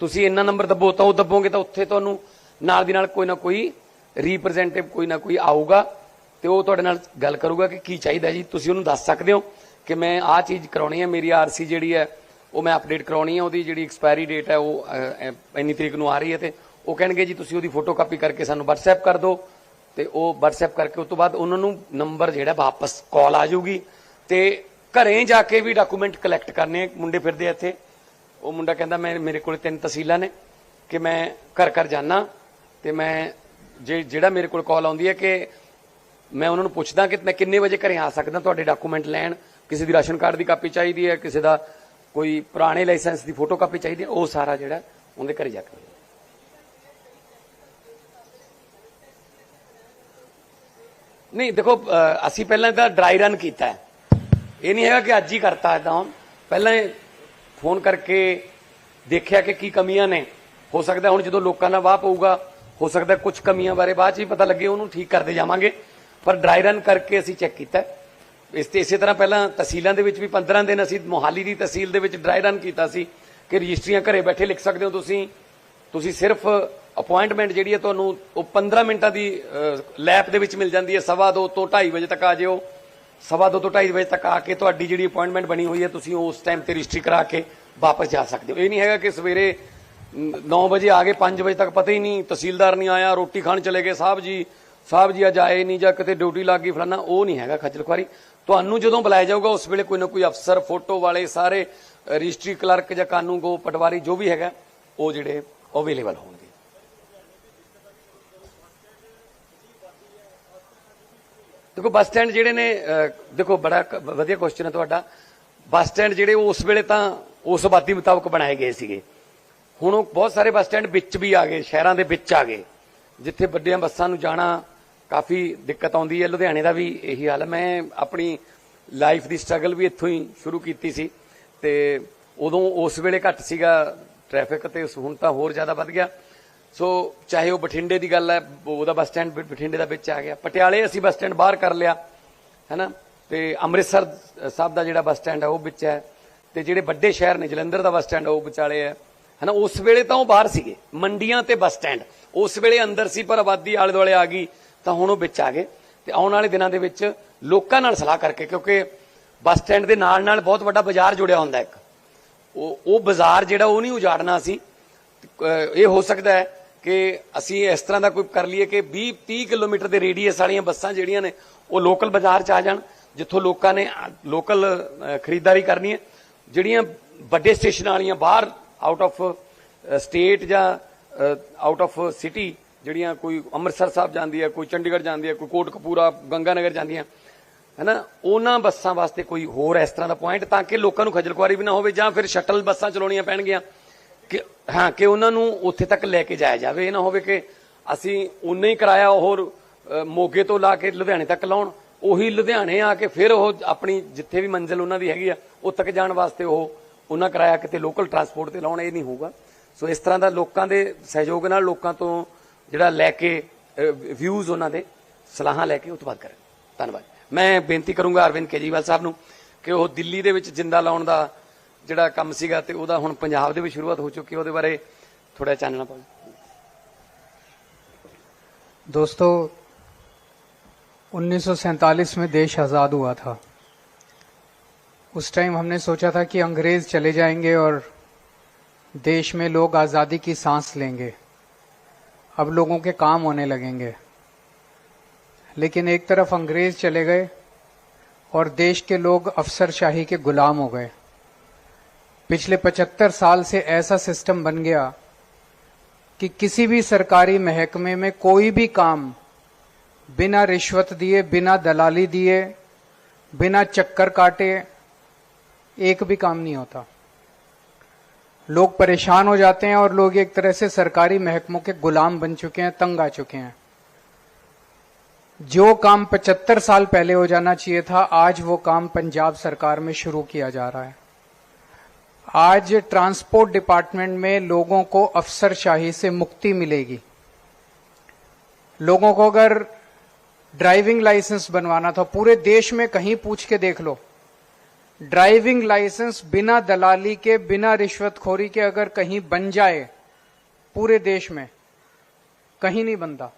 ਤੁਸੀਂ ਇੰਨਾ ਨੰਬਰ ਦੱਬੋ, ਤਾਂ ਉਹ ਦੱਬੋਗੇ ਤਾਂ ਉੱਥੇ ਤੁਹਾਨੂੰ ਨਾਲ ਦੀ ਨਾਲ ਕੋਈ ਨਾ ਕੋਈ ਰਿਪਰੈਜ਼ੈਂਟੇਟਿਵ ਕੋਈ ਨਾ ਕੋਈ ਆਊਗਾ ਤੇ ਉਹ ਤੁਹਾਡੇ ਨਾਲ ਗੱਲ ਕਰੂਗਾ ਕਿ ਕੀ ਚਾਹੀਦਾ ਜੀ। ਤੁਸੀਂ ਉਹਨੂੰ ਦੱਸ ਸਕਦੇ ਹੋ ਕਿ ਮੈਂ ਆਹ ਚੀਜ਼ ਕਰਾਉਣੀ ਹੈ, ਮੇਰੀ ਆਰਸੀ ਜਿਹੜੀ ਹੈ, ਉਹ ਮੈਂ ਅਪਡੇਟ ਕਰਾਉਣੀ ਹੈ, ਉਹਦੀ ਜਿਹੜੀ ਐਕਸਪਾਇਰੀ ਡੇਟ ਹੈ, ਉਹ ਇੰਨੀ ਤਰੀਕ ਨੂੰ ਆ ਰਹੀ ਹੈ ਤੇ ਉਹ ਕਹਿਣਗੇ ਜੀ, ਤੁਸੀਂ ਉਹਦੀ ਫੋਟੋ ਕਾਪੀ ਕਰਕੇ ਸਾਨੂੰ WhatsApp ਕਰ ਦਿਓ। ਤੇ ਉਹ WhatsApp ਕਰਕੇ ਉਸ ਤੋਂ ਬਾਅਦ ਉਹਨਾਂ ਨੂੰ ਨੰਬਰ ਜਿਹੜਾ ਵਾਪਸ ਕਾਲ ਆ ਜਾਊਗੀ। ਤੇ ਘਰੇ ਜਾ ਕੇ ਵੀ ਡਾਕੂਮੈਂਟ ਕਲੈਕਟ ਕਰਨੇ ਮੁੰਡੇ ਫਿਰਦੇ ਇੱਥੇ। ਉਹ ਮੁੰਡਾ ਕਹਿੰਦਾ, ਮੈਂ, ਮੇਰੇ ਕੋਲ ਤਿੰਨ ਤਹਿਸੀਲਾਂ ਨੇ ਕਿ ਮੈਂ ਘਰ ਘਰ ਜਾਣਾ ਤੇ ਮੈਂ ਜੇ, ਜਿਹੜਾ ਮੇਰੇ ਕੋਲ ਕਾਲ ਆਉਂਦੀ ਹੈ ਕਿ ਮੈਂ ਉਹਨਾਂ ਨੂੰ ਪੁੱਛਦਾ ਕਿ ਮੈਂ ਕਿੰਨੇ ਵਜੇ ਘਰੇ ਆ ਸਕਦਾ ਤੁਹਾਡੇ ਡਾਕੂਮੈਂਟ ਲੈਣ। ਕਿਸੇ ਦੀ ਰਾਸ਼ਨ ਕਾਰਡ ਦੀ ਕਾਪੀ ਚਾਹੀਦੀ ਹੈ, ਕਿਸੇ ਦਾ ਕੋਈ ਪੁਰਾਣੇ ਲਾਇਸੈਂਸ ਦੀ ਫੋਟੋ ਕਾਪੀ ਚਾਹੀਦੀ ਹੈ, ਉਹ ਸਾਰਾ ਜਿਹੜਾ ਉਹਦੇ ਘਰੇ ਜਾ ਕੇ ਨਹੀਂ, ਦੇਖੋ ਅਸੀਂ ਪਹਿਲਾਂ ਤਾਂ ਡਰਾਈ ਰਨ ਕੀਤਾ ਹੈ। ਇਹ ਨਹੀਂ ਹੈਗਾ ਕਿ ਅੱਜ ਹੀ ਕਰਤਾ ਇਦਾਂ ਪਹਿਲਾਂ ਫੋਨ ਕਰਕੇ ਦੇਖਿਆ ਕਿ ਕੀ ਕਮੀਆਂ ਨੇ। ਹੋ ਸਕਦਾ ਹੁਣ ਜਦੋਂ ਲੋਕਾਂ ਦਾ ਵਾਹ ਪਊਗਾ, ਹੋ ਸਕਦਾ ਕੁਝ ਕਮੀਆਂ ਬਾਰੇ ਬਾਅਦ ਚ ਹੀ ਪਤਾ ਲੱਗੇ, ਉਹਨੂੰ ਠੀਕ ਕਰਦੇ ਜਾਵਾਂਗੇ। ਪਰ ਡਰਾਈ ਰਨ ਕਰਕੇ ਅਸੀਂ ਚੈੱਕ ਕੀਤਾ ਇਸ ਤੇ ਇਸੇ ਤਰ੍ਹਾਂ ਪਹਿਲਾਂ ਤਹਿਸੀਲਾਂ ਦੇ ਵਿੱਚ ਵੀ 15 ਦਿਨ ਅਸੀਂ ਮੋਹਾਲੀ ਦੀ ਤਹਿਸੀਲ ਦੇ ਵਿੱਚ ਡਰਾਈ ਰਨ ਕੀਤਾ ਸੀ ਕਿ ਰਜਿਸਟਰੀਆਂ ਘਰੇ ਬੈਠੇ ਲਿਖ ਸਕਦੇ ਹੋ ਤੁਸੀਂ। ਤੁਸੀਂ ਸਿਰਫ ਅਪਾਇੰਟਮੈਂਟ ਜਿਹੜੀ ਹੈ ਤੁਹਾਨੂੰ ਉਹ 15 ਮਿੰਟਾਂ ਦੀ ਲੈਪ ਦੇ ਵਿੱਚ ਮਿਲ ਜਾਂਦੀ ਹੈ। ਸਵਾ ਦੋ ਤੋਂ 2:30 ਵਜੇ ਤੱਕ ਆ ਜਿਓ। ਸਵਾ ਦੋ ਤੋਂ 2:30 ਵਜੇ ਤੱਕ ਆ ਕੇ ਤੁਹਾਡੀ ਜਿਹੜੀ ਅਪਾਇੰਟਮੈਂਟ ਬਣੀ ਹੋਈ ਹੈ, ਤੁਸੀਂ ਉਸ ਟਾਈਮ ਤੇ ਰਜਿਸਟਰੀ ਕਰਾ ਕੇ ਵਾਪਸ ਜਾ ਸਕਦੇ ਹੋ। ਇਹ ਨਹੀਂ ਹੈਗਾ ਕਿ ਸਵੇਰੇ 9 ਵਜੇ ਆ ਗਏ 5 ਵਜੇ ਤੱਕ ਪਤਾ ਹੀ ਨਹੀਂ, ਤਹਿਸੀਲਦਾਰ ਨਹੀਂ ਆਇਆ, ਰੋਟੀ ਖਾਣ ਚਲੇ ਗਏ, ਸਾਹਿਬ ਜੀ ਸਾਹਿਬ ਜੀ ਅੱਜ ਆਏ ਨਹੀਂ ਜਾਂ ਕਿਤੇ ਡਿਊਟੀ ਲੱਗ ਗਈ, ਫਲਾਨਾ, ਉਹ ਨਹੀਂ ਹੈਗਾ ਖੱਜਲ ਖੁਆਰੀ। ਤੁਹਾਨੂੰ ਜਦੋਂ ਬੁਲਾਇਆ ਜਾਊਗਾ, ਉਸ ਵੇਲੇ ਕੋਈ ਨਾ ਕੋਈ ਅਫਸਰ ਫੋਟੋ ਵਾਲੇ, ਸਾਰੇ ਰਜਿਸਟਰੀ ਕਲਰਕ ਜਾਂ ਕਾਨੂੰਗੋ ਪਟਵਾਰੀ, ਜੋ ਵੀ ਹੈਗਾ, ਉਹ ਜਿਹੜੇ ਅਵੇਲੇਬਲ ਹੋਣਗੇ। ਦੇਖੋ, ਬੱਸ ਸਟੈਂਡ ਜਿਹੜੇ ਨੇ ਦੇਖੋ, ਬੜਾ ਕ- ਵਧੀਆ ਕੁਐਸਚਨ ਹੈ ਤੁਹਾਡਾ। ਬੱਸ ਸਟੈਂਡ ਜਿਹੜੇ ਉਸ ਵੇਲੇ ਤਾਂ ਉਸ ਆਬਾਦੀ ਮੁਤਾਬਕ ਬਣਾਏ ਗਏ ਸੀਗੇ। ਹੁਣ ਉਹ ਬਹੁਤ ਸਾਰੇ ਬੱਸ ਸਟੈਂਡ ਵਿੱਚ ਵੀ ਆ ਗਏ, ਸ਼ਹਿਰਾਂ ਦੇ ਵਿੱਚ ਆ ਗਏ। ਜਿੱਥੇ ਵੱਡੀਆਂ ਬੱਸਾਂ ਨੂੰ ਜਾਣਾ ਕਾਫੀ ਦਿੱਕਤ ਆਉਂਦੀ ਹੈ। ਲੁਧਿਆਣੇ ਦਾ ਵੀ ਇਹੀ ਹਾਲ ਹੈ। ਮੈਂ ਆਪਣੀ ਲਾਈਫ ਦੀ ਸਟਰਗਲ ਵੀ ਇੱਥੋਂ ਹੀ ਸ਼ੁਰੂ ਕੀਤੀ ਸੀ। ਤੇ ਉਦੋਂ ਉਸ ਵੇਲੇ ਘੱਟ ਸੀਗਾ ਟ੍ਰੈਫਿਕ ਤੇ ਹੁਣ ਤਾਂ ਹੋਰ ਜ਼ਿਆਦਾ ਵੱਧ ਗਿਆ। ਸੋ ਚਾਹੇ ਉਹ ਬਠਿੰਡੇ ਦੀ ਗੱਲ ਹੈ, ਉਹਦਾ ਬੱਸ ਸਟੈਂਡ ਬਠਿੰਡੇ ਦਾ ਵਿੱਚ ਆ ਗਿਆ। ਪਟਿਆਲੇ ਅਸੀਂ ਬੱਸ ਸਟੈਂਡ ਬਾਹਰ ਕਰ ਲਿਆ, ਹੈਨਾ? ਤੇ ਅੰਮ੍ਰਿਤਸਰ ਸਾਹਿਬ ਦਾ ਜਿਹੜਾ ਬੱਸ ਸਟੈਂਡ ਹੈ ਉਹ ਵਿੱਚ ਹੈ। ਤੇ ਜਿਹੜੇ ਵੱਡੇ ਸ਼ਹਿਰ ਨੇ, ਜਲੰਧਰ ਦਾ ਬੱਸ ਸਟੈਂਡ ਉਹ ਵਿਚਾਲੇ ਹੈ। ਹੈਨਾ? ਉਸ ਵੇਲੇ ਤਾਂ ਉਹ ਬਾਹਰ ਸੀਗੇ, ਮੰਡੀਆਂ ਤੇ ਬੱਸ ਸਟੈਂਡ। ਉਸ ਵੇਲੇ ਅੰਦਰ ਸੀ, ਪਰ ਆਬਾਦੀ ਆਲੇ ਦੁਆਲੇ ਆ ਗਈ, ਤਾਂ ਹੁਣ ਉਹ ਵਿੱਚ ਆ ਗਏ। ਤੇ ਆਉਣ ਵਾਲੇ ਦਿਨਾਂ ਦੇ ਵਿੱਚ ਲੋਕਾਂ ਨਾਲ ਸਲਾਹ ਕਰਕੇ, ਕਿਉਂਕਿ ਬੱਸ ਸਟੈਂਡ ਦੇ ਨਾਲ ਨਾਲ ਬਹੁਤ ਵੱਡਾ ਬਾਜ਼ਾਰ ਜੁੜਿਆ ਹੁੰਦਾ ਇੱਕ। ਉਹ ਉਹ ਬਾਜ਼ਾਰ ਜਿਹੜਾ ਉਹ ਨਹੀਂ ਉਜਾੜਨਾ ਸੀ। ਇਹ ਹੋ ਸਕਦਾ ਹੈ ਕਿ ਅਸੀਂ ਇਸ ਤਰ੍ਹਾਂ ਦਾ ਕੋਈ ਕਰ ਲਈਏ ਕਿ 20 30 ਕਿਲੋਮੀਟਰ ਦੇ ਰੇਡੀਅਸ ਵਾਲੀਆਂ ਬੱਸਾਂ ਜਿਹੜੀਆਂ ਨੇ, ਉਹ ਲੋਕਲ ਬਾਜ਼ਾਰ 'ਚ ਆ ਜਾਣ, ਜਿੱਥੋਂ ਲੋਕਾਂ ਨੇ ਲੋਕਲ ਖਰੀਦਦਾਰੀ ਕਰਨੀ ਹੈ। ਜਿਹੜੀਆਂ ਵੱਡੇ ਸਟੇਸ਼ਨਾਂ ਵਾਲੀਆਂ ਬਾਹਰ ਆਊਟ ਆਫ ਸਟੇਟ ਜਾਂ ਆਊਟ ਆਫ ਸਿਟੀ ਜਿਹੜੀਆਂ ਕੋਈ ਅੰਮ੍ਰਿਤਸਰ ਸਾਹਿਬ ਜਾਂਦੀ ਹੈ, ਕੋਈ ਚੰਡੀਗੜ੍ਹ ਜਾਂਦੀ ਹੈ, ਕੋਈ ਕੋਟਕਪੂਰਾ, ਗੰਗਾਨਗਰ ਜਾਂਦੀਆਂ ਹੈਨਾ? ਉਹਨਾਂ ਬੱਸਾਂ ਵਾਸਤੇ ਕੋਈ ਹੋਰ ਇਸ ਤਰ੍ਹਾਂ ਦਾ ਪੁਆਇੰਟ ਤਾਂ ਕਿ ਲੋਕਾਂ ਨੂੰ ਖੱਜਲ ਖੁਆਰੀ ਵੀ ਨਾ ਹੋਵੇ ਜਾਂ ਫਿਰ ਸ਼ਟਲ ਬੱਸਾਂ ਚਲਾਉਣੀਆਂ ਪੈਣਗੀਆਂ। ਕਿ ਹਾਂ, ਕਿ ਉਹਨਾਂ ਨੂੰ ਉੱਥੇ ਤੱਕ ਲੈ ਕੇ ਜਾਇਆ ਜਾਵੇ। ਇਹ ਨਾ ਹੋਵੇ ਕਿ ਅਸੀਂ ਉਨੇ ਹੀ ਕਿਰਾਇਆ ਹੋਰ ਮੋਗੇ ਤੋਂ ਲਾ ਕੇ ਲੁਧਿਆਣੇ ਤੱਕ ਲਾਉਣ। ਉਹੀ ਲੁਧਿਆਣੇ ਆ ਕੇ ਫਿਰ ਉਹ ਆਪਣੀ ਜਿੱਥੇ ਵੀ ਮੰਜ਼ਿਲ ਉਹਨਾਂ ਦੀ ਹੈਗੀ ਆ, ਉਹ ਤੱਕ ਜਾਣ ਵਾਸਤੇ ਉਹ ਉਹਨਾਂ ਕਿਰਾਇਆ ਕਿਤੇ ਲੋਕਲ ਟਰਾਂਸਪੋਰਟ ਤੇ ਲਾਉਣ, ਇਹ ਨਹੀਂ ਹੋਊਗਾ। ਸੋ ਇਸ ਤਰ੍ਹਾਂ ਦਾ ਲੋਕਾਂ ਦੇ ਸਹਿਯੋਗ ਨਾਲ ਲੋਕਾਂ ਤੋਂ ਜਿਹੜਾ ਲੈ ਕੇ ਵਿਊਜ਼ ਉਹਨਾਂ ਦੇ, ਸਲਾਹਾਂ ਲੈ ਕੇ ਉਤਪਾਦ ਕਰਨ ਧੰਨਵਾਦ। ਮੈਂ ਬੇਨਤੀ ਕਰੂੰਗਾ ਅਰਵਿੰਦ ਕੇਜਰੀਵਾਲ ਸਾਹਿਬ ਨੂੰ ਕਿ ਉਹ ਦਿੱਲੀ ਦੇ ਵਿੱਚ ਜਿੰਦਾ ਲਾਉਣ ਦਾ ਜਿਹੜਾ ਕੰਮ ਸੀਗਾ ਤੇ ਉਹਦਾ ਹੁਣ ਪੰਜਾਬ ਦੇ ਵਿੱਚ ਸ਼ੁਰੂਆਤ ਹੋ ਚੁੱਕੀ ਹੈ ਉਹਦੇ ਬਾਰੇ ਥੋੜਾ ਚਾਨਣਾ ਪਾਓ दोस्तों 1947 में देश आज़ाद हुआ था उस टाइम हमने सोचा था कि अंग्रेज चले जाएंगे और देश में लोग आज़ादी की सांस लेंगे अब लोगों के काम होने लगेंगे लेकिन एक तरफ अंग्रेज चले गए और देश के लोग अफसरशाही के गुलाम हो गए पिछले 75 साल से ऐसा सिस्टम बन गया कि किसी भी सरकारी महकमे में कोई भी काम बिना रिश्वत दिए, बिना दलाली दिए, बिना चक्कर काटे, एक भी काम नहीं होता। लोग परेशान हो जाते हैं और लोग एक तरह से सरकारी महकमों के गुलाम बन चुके हैं, तंग आ चुके हैं। जो काम 75 साल पहले हो जाना चाहिए था, आज वो काम पंजाब सरकार में शुरू किया जा रहा है। आज ट्रांसपोर्ट डिपार्टमेंट में लोगों को अफसरशाही से मुक्ति मिलेगी। लोगों को अगर ड्राइविंग लाइसेंस बनवाना था, पूरे देश में कहीं पूछ के देख लो। ड्राइविंग लाइसेंस बिना दलाली के, बिना रिश्वतखोरी के अगर कहीं बन जाए, पूरे देश में, कहीं नहीं बनता।